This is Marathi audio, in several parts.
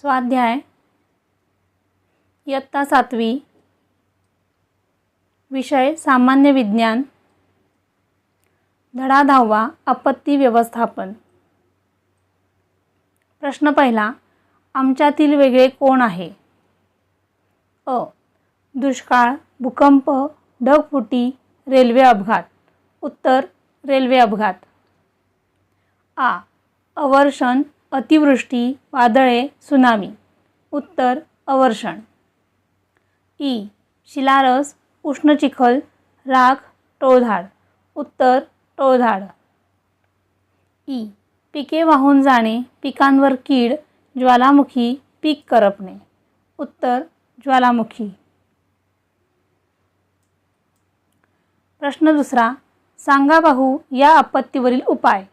स्वाध्याय इयत्ता सातवी विषय सामान्य विज्ञान धडा दहावा आपत्ती व्यवस्थापन. प्रश्न पहिला आमच्यातील वेगळे कोण आहे? अ. दुष्काळ भूकंप ढगफुटी रेल्वे अपघात. उत्तर रेल्वे अपघात. आ. अवर्षण अतिवृष्टी वादळे सुनामी. उत्तर अवर्षण. ई. शिलारस उष्ण चिखल राख टोळधाड. उत्तर टोळधाड. ई. पिके वाहून जाणे पिकांवर कीड ज्वालामुखी पीक करपणे. उत्तर ज्वालामुखी. प्रश्न दुसरा सांगा पाहू या आपत्तीवरील उपाय.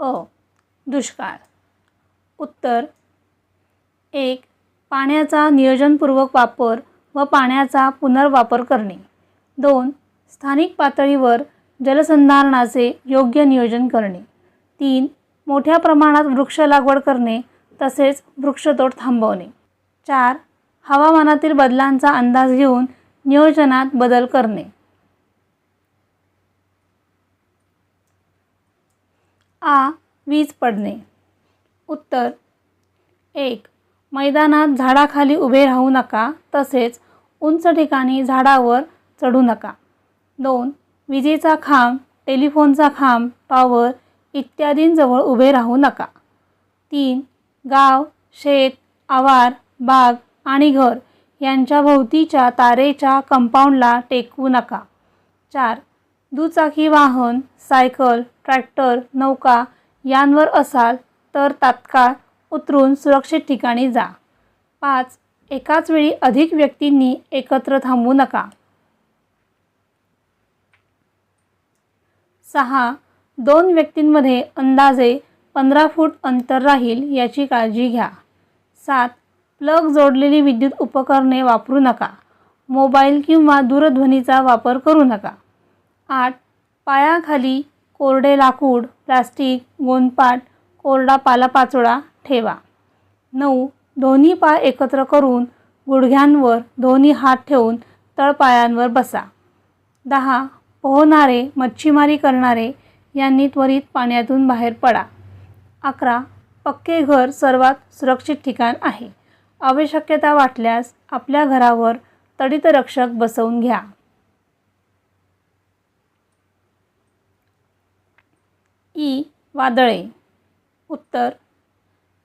अ. दुष्काळ. उत्तर एक पाण्याचा नियोजनपूर्वक वापर व पाण्याचा पुनर्वापर करणे. दोन स्थानिक पातळीवर जलसंधारणाचे योग्य नियोजन करणे. तीन मोठ्या प्रमाणात वृक्ष लागवड करणे तसेच वृक्षतोड थांबवणे. चार हवामानातील बदलांचा अंदाज घेऊन नियोजनात बदल करणे. आ वीज पडणे. उत्तर एक मैदानात झाडाखाली उभे राहू नका तसेच उंच ठिकाणी झाडावर चढू नका. दोन विजेचा खांब टेलिफोनचा खांब टॉवर इत्यादींजवळ उभे राहू नका. तीन गाव शेत आवार बाग आणि घर यांच्या भोवतीच्या तारेच्या कंपाऊंडला टेकवू नका. चार दुचाकी वाहन सायकल ट्रॅक्टर नौका यांवर असाल तर तात्काळ उतरून सुरक्षित ठिकाणी जा. पाच एकाच वेळी अधिक व्यक्तींनी एकत्र थांबू नका. सहा दोन व्यक्तींमध्ये अंदाजे पंधरा फूट अंतर राहील याची काळजी घ्या. सात प्लग जोडलेली विद्युत उपकरणे वापरू नका. मोबाईल किंवा दूरध्वनीचा वापर करू नका. आठ पायाखाली कोरडे लाकूड प्लास्टिक गोंदपाट कोरडा पालापाचोळा ठेवा. नऊ दोन्ही पाय एकत्र करून गुडघ्यांवर दोन्ही हात ठेवून तळपायांवर बसा. दहा पोहणारे मच्छीमारी करणारे यांनी त्वरित पाण्यातून बाहेर पडा. अकरा पक्के घर सर्वात सुरक्षित ठिकाण आहे. आवश्यकता वाटल्यास आपल्या घरावर तडितरक्षक बसवून घ्या. ई वादळे. उत्तर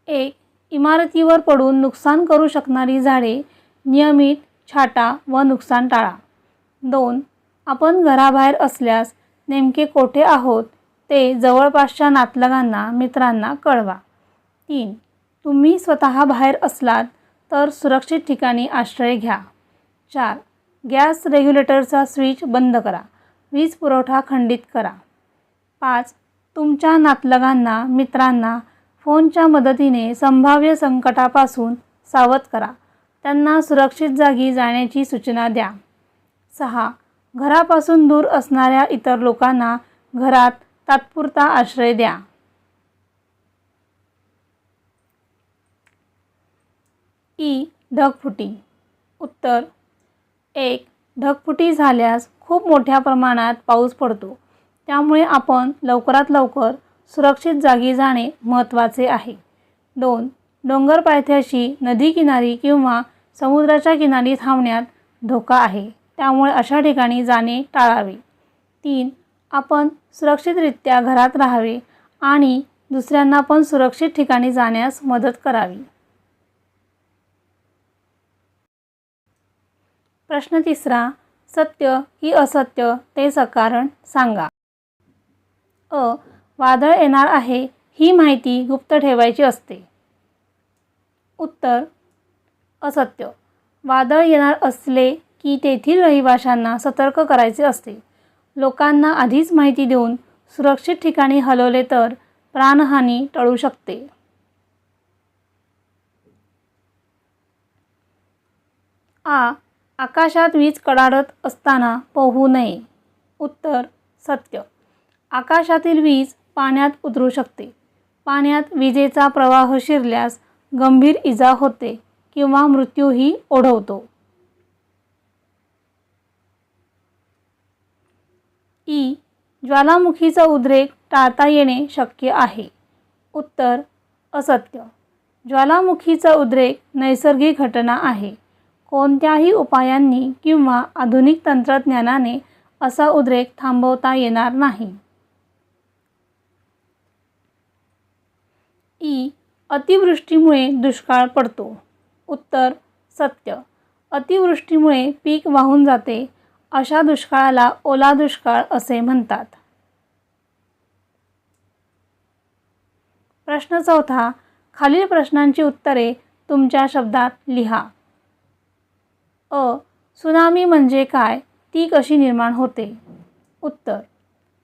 एक इमारतीवर पडून नुकसान करू शकणारी झाडे नियमित छाटा व नुकसान टाळा. दोन आपण घराबाहेर असल्यास नेमके कोठे आहोत ते जवळपासच्या नातलगांना मित्रांना कळवा. तीन तुम्ही स्वतः बाहेर असलात तर सुरक्षित ठिकाणी आश्रय घ्या. चार गॅस रेग्युलेटरचा स्विच बंद करा. वीज पुरवठा खंडित करा. पाच तुमच्या नातलगांना मित्रांना फोनच्या मदतीने संभाव्य संकटापासून सावध करा. त्यांना सुरक्षित जागी जाण्याची सूचना द्या. सहा. घरापासून दूर असणाऱ्या इतर लोकांना घरात तात्पुरता आश्रय द्या. ई. ढगफुटी. उत्तर. एक. ढगफुटी झाल्यास खूप मोठ्या प्रमाणात पाऊस पडतो. त्यामुळे आपण लवकरात लवकर सुरक्षित जागी जाणे महत्त्वाचे आहे. दोन डोंगर पायथ्याशी नदी किनारी किंवा समुद्राच्या किनारी थांबण्यात धोका आहे. त्यामुळे अशा ठिकाणी जाणे टाळावे. तीन आपण सुरक्षितरित्या घरात राहावे आणि दुसऱ्यांना पण सुरक्षित ठिकाणी जाण्यास मदत करावी. प्रश्न तिसरा सत्य की असत्य ते सकारण सांगा. अ वादळ येणार आहे ही माहिती गुप्त ठेवायची असते. उत्तर असत्य. वादळ येणार असले की तेथील रहिवाशांना सतर्क करायचे असते. लोकांना आधीच माहिती देऊन सुरक्षित ठिकाणी हलवले तर प्राणहानी टळू शकते. आ आकाशात वीज कडाडत असताना पोहू नये. उत्तर सत्य. आकाशातील वीज पाण्यात उतरू शकते. पाण्यात विजेचा प्रवाह शिरल्यास गंभीर इजा होते किंवा मृत्यूही ओढवतो. ई. ज्वालामुखीचा उद्रेक टाळता येणे शक्य आहे. उत्तर असत्य. ज्वालामुखीचा उद्रेक नैसर्गिक घटना आहे. कोणत्याही उपायांनी किंवा आधुनिक तंत्रज्ञानाने असा उद्रेक थांबवता येणार नाही. की अतिवृष्टीमुळे दुष्काळ पडतो. उत्तर सत्य. अतिवृष्टीमुळे पीक वाहून जाते. अशा दुष्काळाला ओला दुष्काळ असे म्हणतात. प्रश्न चौथा. खालील प्रश्नांची उत्तरे तुमच्या शब्दात लिहा. अ. सुनामी म्हणजे काय? ती कशी निर्माण होते? उत्तर.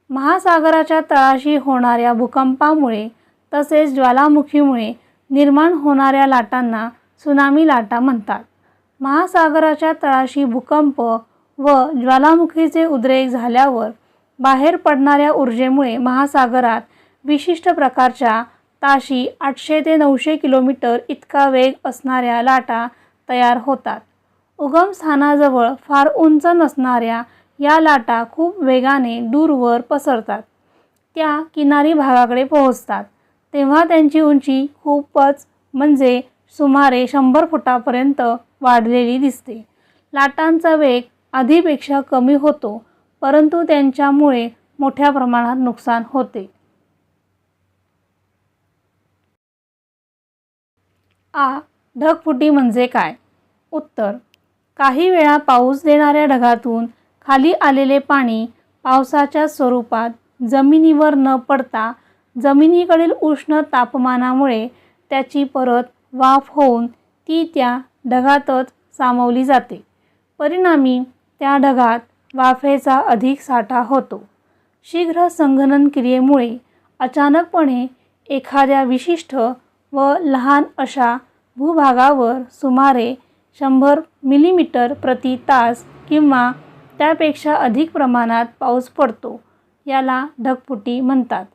महासागराच्या तळाशी होणाऱ्या भूकंपामुळे तसेच ज्वालामुखीमुळे निर्माण होणाऱ्या लाटांना सुनामी लाटा म्हणतात. महासागराच्या तळाशी भूकंप व ज्वालामुखीचे उद्रेक झाल्यावर बाहेर पडणाऱ्या ऊर्जेमुळे महासागरात विशिष्ट प्रकारच्या ताशी आठशे ते नऊशे किलोमीटर इतका वेग असणाऱ्या लाटा तयार होतात. उगमस्थानाजवळ फार उंच नसणाऱ्या या लाटा खूप वेगाने दूरवर पसरतात. त्या किनारी भागाकडे पोहोचतात. तेव्हा त्यांची उंची खूपच म्हणजे सुमारे शंभर फुटापर्यंत वाढलेली दिसते. लाटांचा वेग आधीपेक्षा कमी होतो परंतु त्यांच्यामुळे मोठ्या प्रमाणात नुकसान होते. आ. ढगफुटी म्हणजे काय? उत्तर. काही वेळा पाऊस देणाऱ्या ढगातून खाली आलेले पाणी पावसाच्या स्वरूपात जमिनीवर न पडता जमिनीकडील उष्ण तापमानामुळे त्याची परत वाफ होऊन ती त्या ढगातच सामावली जाते. परिणामी त्या ढगात वाफेचा अधिक साठा होतो. शीघ्र संगणन क्रियेमुळे अचानकपणे एखाद्या विशिष्ट व लहान अशा भूभागावर सुमारे शंभर मिलीमीटर प्रति तास किंवा त्यापेक्षा अधिक प्रमाणात पाऊस पडतो याला ढगफुटी म्हणतात.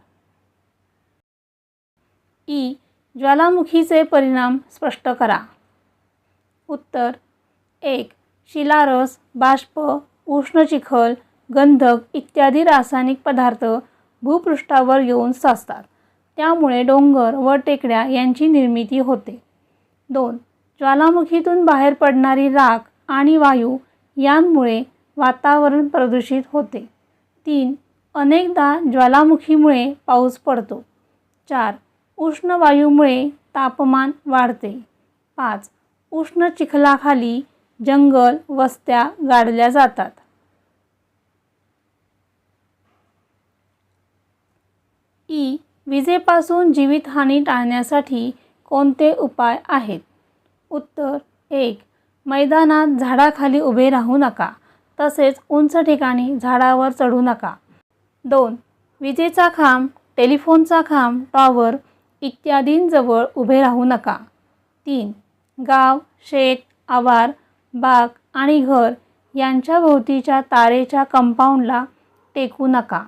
ई ज्वालामुखीचे परिणाम स्पष्ट करा. उत्तर एक शिलारस बाष्प उष्ण चिखल गंधक इत्यादी रासायनिक पदार्थ भूपृष्ठावर येऊन साचतात. त्यामुळे डोंगर व टेकड्या यांची निर्मिती होते. दोन ज्वालामुखीतून बाहेर पडणारी राख आणि वायू यांमुळे वातावरण प्रदूषित होते. तीन अनेकदा ज्वालामुखीमुळे पाऊस पडतो. चार उष्ण वायूमुळे तापमान वाढते. पाच. उष्ण चिखलाखाली जंगल वस्त्या गाडल्या जातात. ई. विजेपासून जीवितहानी टाळण्यासाठी कोणते उपाय आहेत? उत्तर. एक. मैदानात झाडाखाली उभे राहू नका. तसेच उंच ठिकाणी झाडावर चढू नका. दोन. विजेचा खांब टेलिफोनचा खांब टॉवर इत्यादींजवळ उभे राहू नका. तीन. गाव शेत आवार बाग आणि घर यांच्या भोवतीच्या तारेच्या कंपाऊंडला टेकू नका.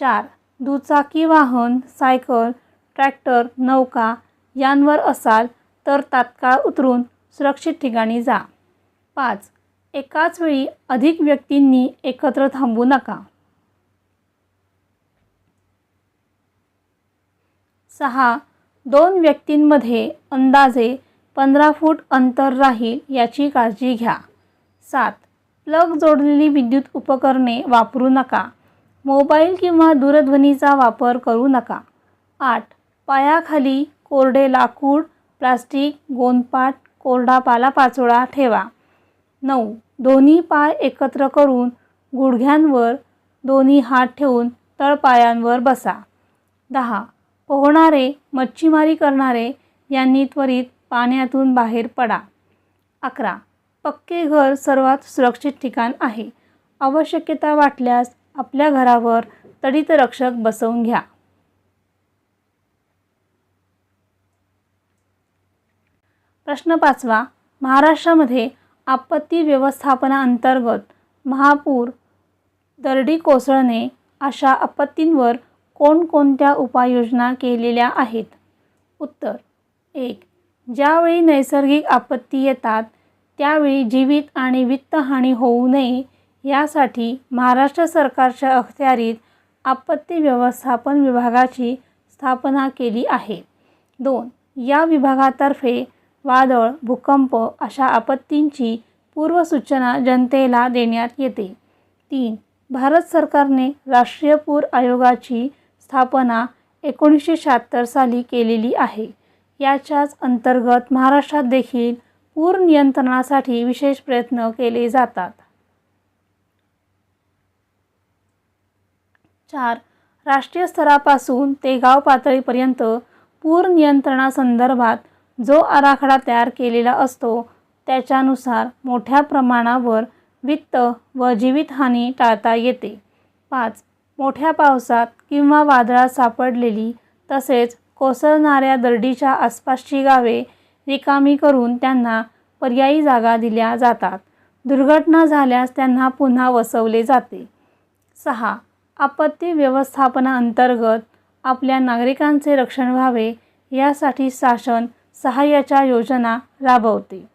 चार. दुचाकी वाहन सायकल ट्रॅक्टर नौका यांवर असाल तर तात्काळ उतरून सुरक्षित ठिकाणी जा. पाच. एकाच वेळी अधिक व्यक्तींनी एकत्र थांबू नका. सहा. दोन व्यक्तींमध्ये अंदाजे पंधरा फूट अंतर राहील याची काळजी घ्या. सात. प्लग जोडलेली विद्युत उपकरणे वापरू नका. मोबाईल किंवा दूरध्वनीचा वापर करू नका. आठ. पायाखाली कोरडे लाकूड प्लास्टिक गोंदपाट कोरडा पालापाचोळा ठेवा. नऊ. दोन्ही पाय एकत्र करून गुडघ्यांवर दोन्ही हात ठेवून तळपायांवर बसा. दहा. पोहणारे मच्छीमारी करणारे यांनी त्वरित पाण्यातून बाहेर पडा. अकरा. पक्के घर सर्वात सुरक्षित ठिकाण आहे. आवश्यकता वाटल्यास आपल्या घरावर तडितरक्षक बसवून घ्या. प्रश्न पाचवा. महाराष्ट्रामध्ये आपत्ती व्यवस्थापनाअंतर्गत महापूर दरडी कोसळणे अशा आपत्तींवर कोणकोणत्या उपाययोजना केलेल्या आहेत? उत्तर एक ज्यावेळी नैसर्गिक आपत्ती येतात त्यावेळी जीवित आणि वित्तहानी होऊ नये यासाठी महाराष्ट्र सरकारच्या अखत्यारीत आपत्ती व्यवस्थापन विभागाची स्थापना केली आहे. दोन या विभागातर्फे वादळ भूकंप अशा आपत्तींची पूर्वसूचना जनतेला देण्यात येते. तीन भारत सरकारने राष्ट्रीय पूर आयोगाची स्थापना एकोणीसशे शहात्तर साली केलेली आहे. याच्याच अंतर्गत महाराष्ट्रात देखील पूर नियंत्रणासाठी विशेष प्रयत्न केले जातात. चार. राष्ट्रीय स्तरापासून ते गाव पातळीपर्यंत पूर नियंत्रणासंदर्भात जो आराखडा तयार केलेला असतो त्याच्यानुसार मोठ्या प्रमाणावर वित्त व जीवितहानी टाळता येते. पाच. मोठ्या पावसात किंवा वादळात सापडलेली तसेच कोसळणाऱ्या दर्डीच्या आसपासची गावे रिकामी करून त्यांना पर्यायी जागा दिल्या जातात. दुर्घटना झाल्यास त्यांना पुन्हा वसवले जाते. सहा. आपत्ती व्यवस्थापनाअंतर्गत आपल्या नागरिकांचे रक्षण व्हावे यासाठी शासन सहाय्याच्या योजना राबवते.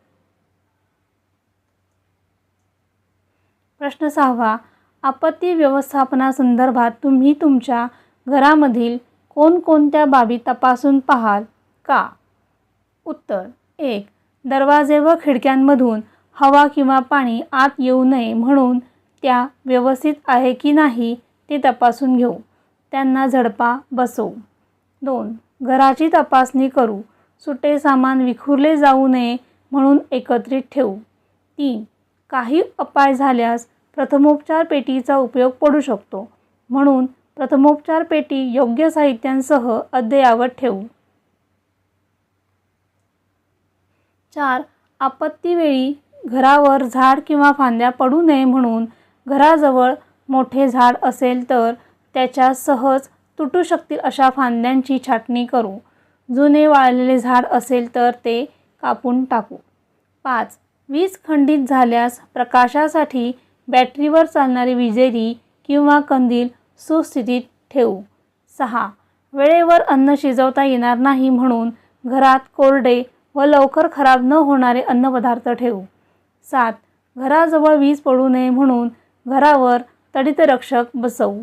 प्रश्न सहावा. आपत्ती व्यवस्थापनासंदर्भात तुम्ही तुमच्या घरामधील कोणकोणत्या बाबी तपासून पाहाल का? उत्तर एक दरवाजे व खिडक्यांमधून हवा किंवा पाणी आत येऊ नये म्हणून त्या व्यवस्थित आहे की नाही ते तपासून घेऊ. त्यांना झडपा बसवू. दोन घराची तपासणी करू. सुटे सामान विखुरले जाऊ नये म्हणून एकत्रित ठेवू. तीन काही अपाय झाल्यास प्रथमोपचार पेटीचा उपयोग पडू शकतो. म्हणून प्रथमोपचार पेटी योग्य साहित्यांसह अद्ययावत ठेवू. चार. आपत्तीवेळी घरावर झाड किंवा फांद्या पडू नये म्हणून घराजवळ मोठे झाड असेल तर त्याच्या सहज तुटू शकतील अशा फांद्यांची छाटणी करू. जुने वाळलेले झाड असेल तर ते कापून टाकू. पाच. वीज खंडित झाल्यास प्रकाशासाठी बॅटरीवर चालणारी विजेरी किंवा कंदील सुस्थितीत ठेवू. सहा. वेळेवर अन्न शिजवता येणार नाही म्हणून घरात कोरडे व लवकर खराब न होणारे अन्नपदार्थ ठेवू. सात. घराजवळ वीज पडू नये म्हणून घरावर तडितरक्षक बसवू.